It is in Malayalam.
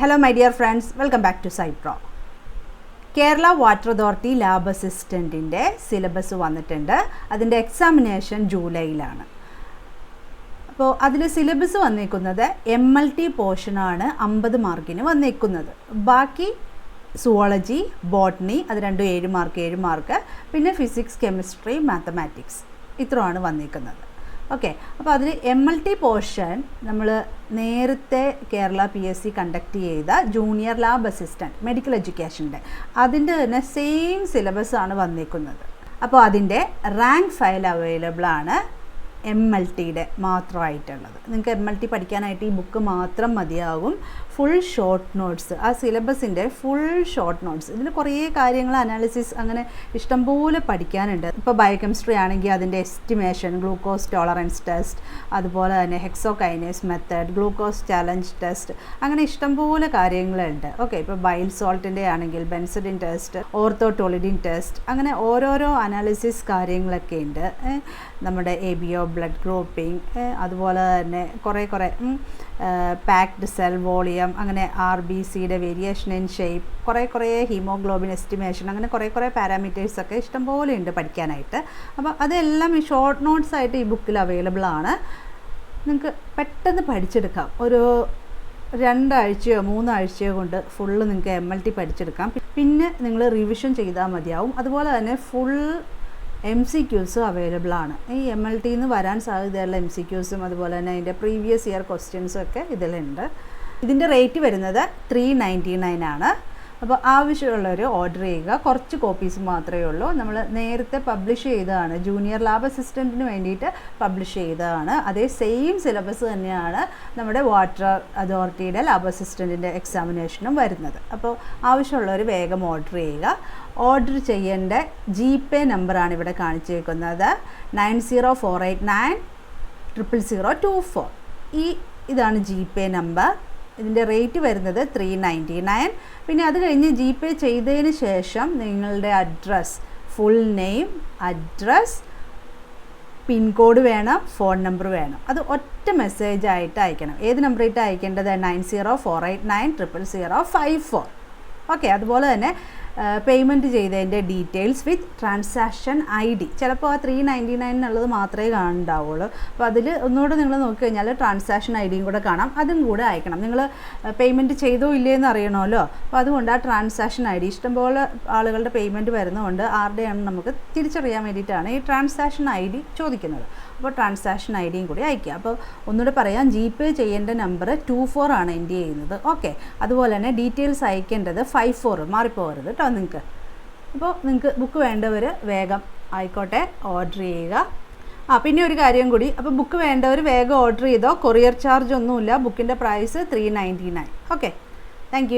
Hello my dear friends welcome back to സൈപ്രോ Kerala water authority lab അസിസ്റ്റന്റിന്റെ സിലബസ് വന്നിട്ടുണ്ട്. അതിന്റെ എക്സാമിനേഷൻ ജൂലൈയിലാണ്. അപ്പോൾ അതിൽ സിലബസ് വന്നിരിക്കുന്നത് എം എൽ ടി പോർഷനാണ് അമ്പത് മാർക്കിന് വന്നിരിക്കുന്നത് ബാക്കി സുവോളജി ബോട്ടണി അത് രണ്ടും ഏഴ് മാർക്ക് ഏഴ് മാർക്ക് പിന്നെ ഫിസിക്സ് കെമിസ്ട്രി മാത്തമാറ്റിക്സ് ഇത്രയാണ് വന്നേക്കുന്നത്. ഓക്കെ അപ്പോൾ അതിൽ എം എൽ ടി പോർഷൻ നമ്മൾ നേരത്തെ Kerala P S C conduct ചെയ്ത ജൂനിയർ ലാബ് അസിസ്റ്റന്റ് മെഡിക്കൽ എഡ്യൂക്കേഷന്റെ അതിന്റെ തന്നെ സെയിം സിലബസ് ആണ് വന്നേക്കുന്നത്. അപ്പോൾ അതിന്റെ റാങ്ക് ഫയൽ അവൈലബിൾ ആണ്. എം എൽ ടിയുടെ മാത്രമായിട്ടുള്ളത്. നിങ്ങൾക്ക് എം എൽ ടി പഠിക്കാനായിട്ട് ഈ ബുക്ക് മാത്രം മതിയാകും. ഫുൾ ഷോർട്ട് നോട്ട്സ് ആ സിലബസിന്റെ ഫുൾ ഷോർട്ട് നോട്ട്സ് ഇതിൽ കുറേ കാര്യങ്ങൾ അനാലിസിസ് അങ്ങനെ ഇഷ്ടംപോലെ പഠിക്കാനുണ്ട്. ഇപ്പോൾ ബയോകെമിസ്ട്രി ആണെങ്കിൽ അതിന്റെ എസ്റ്റിമേഷൻ ഗ്ലൂക്കോസ് ടോളറൻസ് ടെസ്റ്റ് അതുപോലെ തന്നെ hexokinase method glucose challenge test അങ്ങനെ ഇഷ്ടംപോലെ കാര്യങ്ങളുണ്ട്. ഓക്കെ ഇപ്പോൾ ബൈൽ സോൾട്ടിന്റെ ആണെങ്കിൽ ബെൻസഡിൻ ടെസ്റ്റ് ഓർത്തോട്ടോളിഡിൻ ടെസ്റ്റ് അങ്ങനെ ഓരോരോ അനാലിസിസ് കാര്യങ്ങളൊക്കെ ഉണ്ട്. നമ്മുടെ A B O blood grouping അതുപോലെ തന്നെ കുറേ കുറേ പാക്ഡ് സെൽ വോളിയം അങ്ങനെ ആർ ബി സിയുടെ വേരിയേഷൻ ഇൻ ഷേപ്പ് കുറേ കുറേ ഹീമോഗ്ലോബിൻ എസ്റ്റിമേഷൻ അങ്ങനെ കുറേ കുറേ പാരാമീറ്റേഴ്സൊക്കെ ഇഷ്ടംപോലെ ഉണ്ട് പഠിക്കാനായിട്ട്. അപ്പോൾ അതെല്ലാം ഈ ഷോർട്ട് നോട്ട്സ് ആയിട്ട് ഈ ബുക്കിൽ അവൈലബിൾ ആണ്. നിങ്ങൾക്ക് പെട്ടെന്ന് പഠിച്ചെടുക്കാം. ഒരു രണ്ടാഴ്ചയോ മൂന്നാഴ്ചയോ കൊണ്ട് ഫുള്ള് നിങ്ങൾക്ക് എം എൽ ടി പഠിച്ചെടുക്കാം. പിന്നെ നിങ്ങൾ റിവിഷൻ ചെയ്താൽ മതിയാവും. അതുപോലെ തന്നെ ഫുൾ എം സി ക്യൂസും അവൈലബിൾ ആണ്. ഈ എം എൽ ടിന്ന് വരാൻ സാധ്യതയുള്ള എം സി ക്യൂസും അതുപോലെ തന്നെ അതിന്റെ പ്രീവിയസ് ഇയർ ക്വസ്റ്റ്യൻസും ഒക്കെ ഇതിലുണ്ട്. ഇതിന്റെ റേറ്റ് വരുന്നത് ത്രീ നയന്റി നയൻ ആണ്. അപ്പോൾ ആവശ്യമുള്ളവർ ഓർഡർ ചെയ്യുക. കുറച്ച് കോപ്പീസ് മാത്രമേ ഉള്ളൂ. നമ്മൾ നേരത്തെ പബ്ലിഷ് ചെയ്തതാണ്. ജൂനിയർ ലാബ് അസിസ്റ്റന്റിന് വേണ്ടിയിട്ട് പബ്ലിഷ് ചെയ്തതാണ്. അതേ സെയിം സിലബസ് തന്നെയാണ് നമ്മുടെ വാട്ടർ അതോറിറ്റിയുടെ ലാബ് അസിസ്റ്റന്റിന്റെ എക്സാമിനേഷനും വരുന്നത്. അപ്പോൾ ആവശ്യമുള്ളവർ വേഗം ഓർഡർ ചെയ്യുക. ഓർഡർ ചെയ്യേണ്ട ജി പേ നമ്പറാണ് ഇവിടെ കാണിച്ചേക്കുന്നത്. Nine zero four eight nine triple zero two four ഈ ഇതാണ് ജി പേ നമ്പർ ഇതിന്റെ റേറ്റ് വരുന്നത് ത്രീ നയന്റി നയൻ പിന്നെ അത് കഴിഞ്ഞ് ജി പേ ചെയ്തതിന് ശേഷം നിങ്ങളുടെ address full name address pincode വേണം ഫോൺ നമ്പർ വേണം. അത് ഒറ്റ മെസ്സേജ് ആയിട്ട് അയക്കണം. ഏത് നമ്പറായിട്ട് അയക്കേണ്ടത്? Nine zero four eight nine triple zero five four okay അതുപോലെ തന്നെ പേയ്മെന്റ് ചെയ്തതിന്റെ details with transaction I D ചിലപ്പോൾ ആ ത്രീ നയന്റി നയൻ എന്നുള്ളത് മാത്രമേ കാണുന്നുണ്ടാവുള്ളൂ. അപ്പോൾ അതിൽ ഒന്നുകൂടെ നിങ്ങൾ നോക്കി കഴിഞ്ഞാൽ ട്രാൻസാക്ഷൻ ഐ ഡിയും കൂടെ കാണാം. അതും കൂടെ അയക്കണം. നിങ്ങൾ പേയ്മെന്റ് ചെയ്തോ ഇല്ലേ എന്ന് അറിയണമല്ലോ. അപ്പോൾ അതുകൊണ്ട് ആ ട്രാൻസാക്ഷൻ ഐ ഡി ഇഷ്ടംപോലെ ആളുകളുടെ പേയ്മെന്റ് വരുന്നതുകൊണ്ട് ആരുടെയാണ് നമുക്ക് തിരിച്ചറിയാൻ വേണ്ടിയിട്ടാണ് ഈ ട്രാൻസാക്ഷൻ ഐ ഡി ചോദിക്കുന്നത്. അപ്പോൾ ട്രാൻസാക്ഷൻ ഐ ഡിയും കൂടി അയക്കുക അപ്പോൾ ഒന്നുകൂടെ പറയാം. ജി പേ ചെയ്യേണ്ട നമ്പർ ടു ഫോർ ആണ് എന്റെ ചെയ്യുന്നത് ഓക്കെ അതുപോലെ തന്നെ ഡീറ്റെയിൽസ് അയക്കേണ്ടത് ഫൈവ് ഫോർ മാറിപ്പോകരുത് കേട്ടോ നിങ്ങൾക്ക് അപ്പോൾ നിങ്ങൾക്ക് ബുക്ക് വേണ്ടവർ വേഗം ആയിക്കോട്ടെ ഓർഡർ ചെയ്യുക. ആ പിന്നെ ഒരു കാര്യം കൂടി. അപ്പോൾ ബുക്ക് വേണ്ടവർ വേഗം ഓർഡർ ചെയ്തോ? കൊറിയർ ചാർജ് ഒന്നുമില്ല. ബുക്കിന്റെ price three ninety nine okay thank